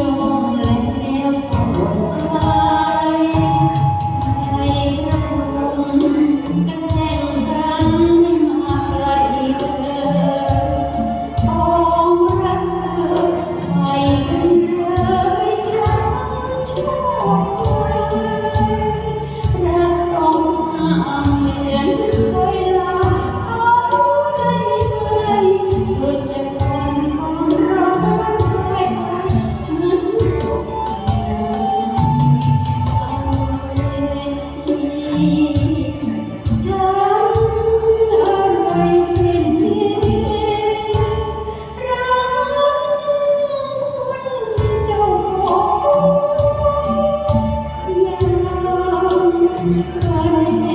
chão. ไม่ไหว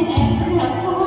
แอบเอบ